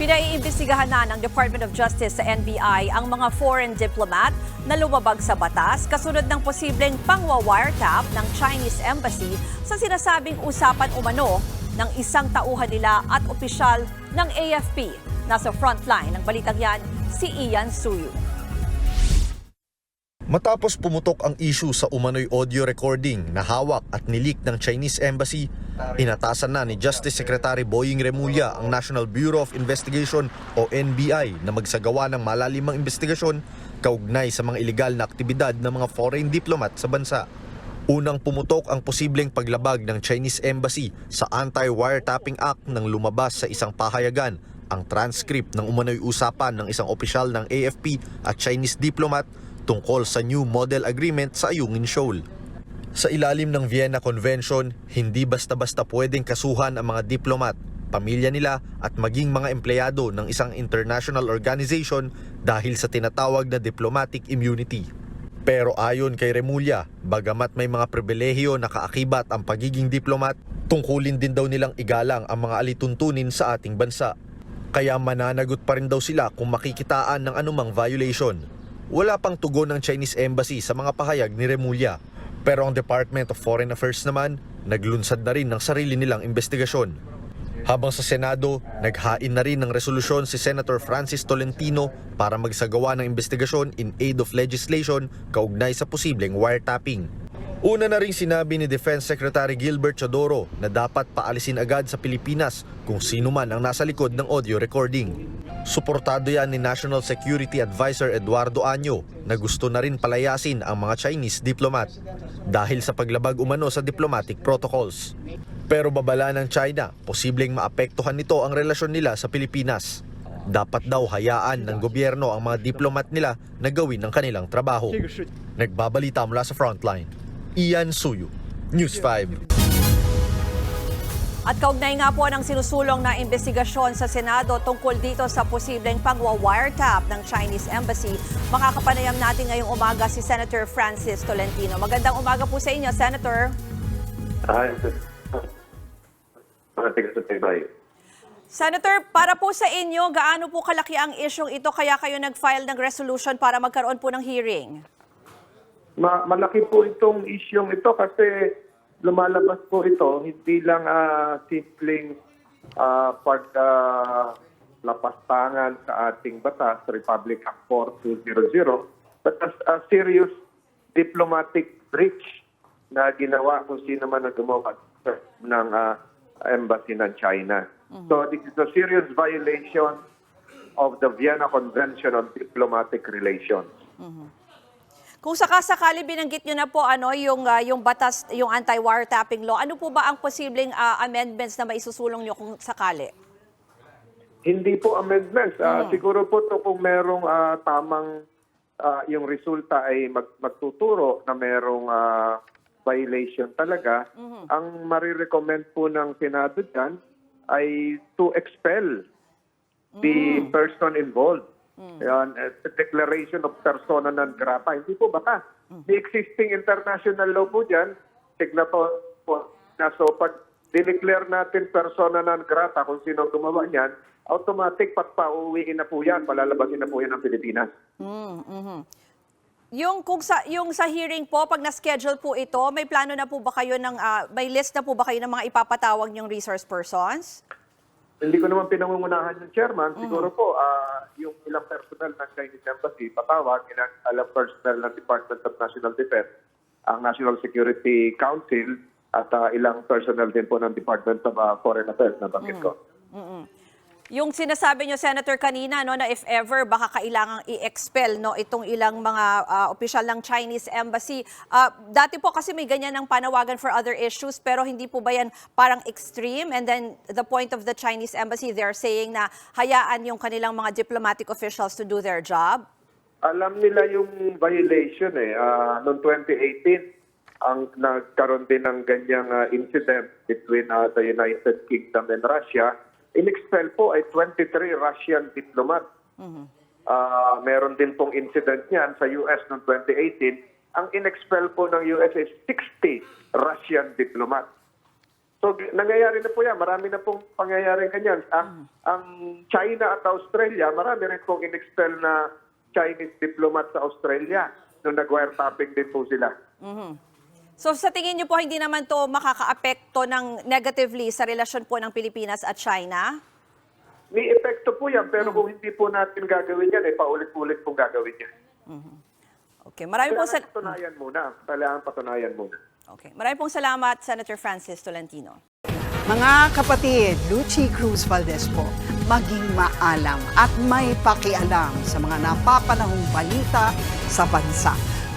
Pinaiimbestigahan na ng Department of Justice sa NBI ang mga foreign diplomat na lumabag sa batas kasunod ng posibleng pangwa-wiretap ng Chinese Embassy sa sinasabing usapan umano ng isang tauhan nila at opisyal ng AFP. Nasa frontline ng balitang yan, si Ian Suyu. Matapos pumutok ang issue sa umano'y audio recording na hawak at nilik ng Chinese Embassy, inatasan na ni Justice Secretary Boying Remulla ang National Bureau of Investigation o NBI na magsagawa ng malalimang investigasyon kaugnay sa mga ilegal na aktibidad ng mga foreign diplomat sa bansa. Unang pumutok ang posibleng paglabag ng Chinese Embassy sa Anti-Wiretapping Act nang lumabas sa isang pahayagan ang transcript ng umano'y usapan ng isang opisyal ng AFP at Chinese diplomat tungkol sa new model agreement sa Ayungin Shoal. Sa ilalim ng Vienna Convention, hindi basta-basta pwedeng kasuhan ang mga diplomat, pamilya nila at maging mga empleyado ng isang international organization dahil sa tinatawag na diplomatic immunity. Pero ayon kay Remulla, bagamat may mga pribilehiyo na kaakibat ang pagiging diplomat, tungkulin din daw nilang igalang ang mga alituntunin sa ating bansa. Kaya mananagot pa rin daw sila kung makikitaan ng anumang violation. Wala pang tugon ng Chinese Embassy sa mga pahayag ni Remulla. Pero ang Department of Foreign Affairs naman, naglunsad na rin ng sarili nilang investigasyon. Habang sa Senado, naghain na rin ng resolusyon si Senator Francis Tolentino para magsagawa ng investigasyon in aid of legislation kaugnay sa posibleng wiretapping. Una na rin sinabi ni Defense Secretary Gilbert Chodoro na dapat paalisin agad sa Pilipinas kung sino man ang nasa likod ng audio recording. Suportado yan ni National Security Advisor Eduardo Año na gusto na rin palayasin ang mga Chinese diplomat dahil sa paglabag umano sa diplomatic protocols. Pero babala ng China, posibleng maapektuhan nito ang relasyon nila sa Pilipinas. Dapat daw hayaan ng gobyerno ang mga diplomat nila na gawin ang kanilang trabaho. Nagbabalita mula sa frontline. Ian Suyu, News 5. At kaugnay nga po ng sinusulong na investigasyon sa Senado tungkol dito sa posibleng pangwa-wiretap ng Chinese Embassy, makakapanayam natin ngayong umaga si Senator Francis Tolentino. Magandang umaga po sa inyo, Senator. Tibay. Senator, para po sa inyo, gaano po kalaki ang isyong ito kaya kayo nag-file ng resolution para magkaroon po ng hearing? Ma- malaki po itong isyong ito kasi lumalabas po ito hindi lang ah, simpleng uh, pag ah, lapastangan sa ating batas, Republic Act 4200, but as a serious diplomatic breach na ginawa kung sino man ang gumawa ng ah, embassy ng China. So this is a serious violation of the Vienna Convention on Diplomatic Relations. Kung sakasakali binanggit nyo na po ano yung ah, yung batas yung anti-wiretapping law, ano po ba ang posibleng ah, amendments na maisusulong nyo kung sakali? Hindi po amendments. Ah, Siguro po to kung merong ah, tamang ah, yung resulta ay mag- magtuturo na merong ah, violation talaga, ang marirecommend po ng Senado dyan ay to expel the person involved. Yan, eh, declaration of persona non grata. Hindi po baka. The existing international law po dyan, signato po na so pag dineclare natin persona non grata kung sino gumawa niyan, automatic patpauwiin na po yan, palalabasin na po yan ng Pilipinas. Yung kung sa yung sa hearing po pag na-schedule po ito, may plano na po ba kayo ng ah, may list na po ba kayo ng mga ipapatawag yung resource persons? Hindi ko naman pinangungunahan yung chairman. Siguro po, ah, yung ilang personnel ng Chinese Embassy, patawag, ilang ilang personnel ng Department of National Defense, ang National Security Council, at ah, ilang personnel din po ng Department of ah, Foreign Affairs na banggit ko. Yung sinasabi nyo Senator kanina no na if ever baka kailangang i-expel no itong ilang mga ah, opisyal ng Chinese embassy. Ah, dati po kasi may ganyan ng panawagan for other issues pero hindi po ba yan parang extreme and then the point of the Chinese embassy they're saying na hayaan yung kanilang mga diplomatic officials to do their job? Alam nila yung violation eh. Ah, noong 2018, ang nagkaroon din ng ganyang ah, incident between ah, the United Kingdom and Russia. In-expel po ay 23 Russian diplomat. Ah, meron din pong incident niyan sa US noong 2018. Ang in-expel po ng US is 60 Russian diplomat. So, nangyayari na po yan. Marami na pong pangyayari ganyan. Ang, ang China at Australia, marami rin pong in-expel na Chinese diplomat sa Australia nung nag-wiretapping din po sila. So sa tingin niyo po hindi naman to makakaapekto ng negatively sa relasyon po ng Pilipinas at China? May epekto po yan, pero kung hindi po natin gagawin yan, eh, paulit-ulit pong gagawin yan. Okay, marami pong Kailangan sal- patunayan muna. Kailangan patunayan muna. Okay, marami pong salamat Senator Francis Tolentino. Mga kapatid, Lucy Cruz Valdez po, maging maalam at may pakialam sa mga napapanahong balita sa bansa.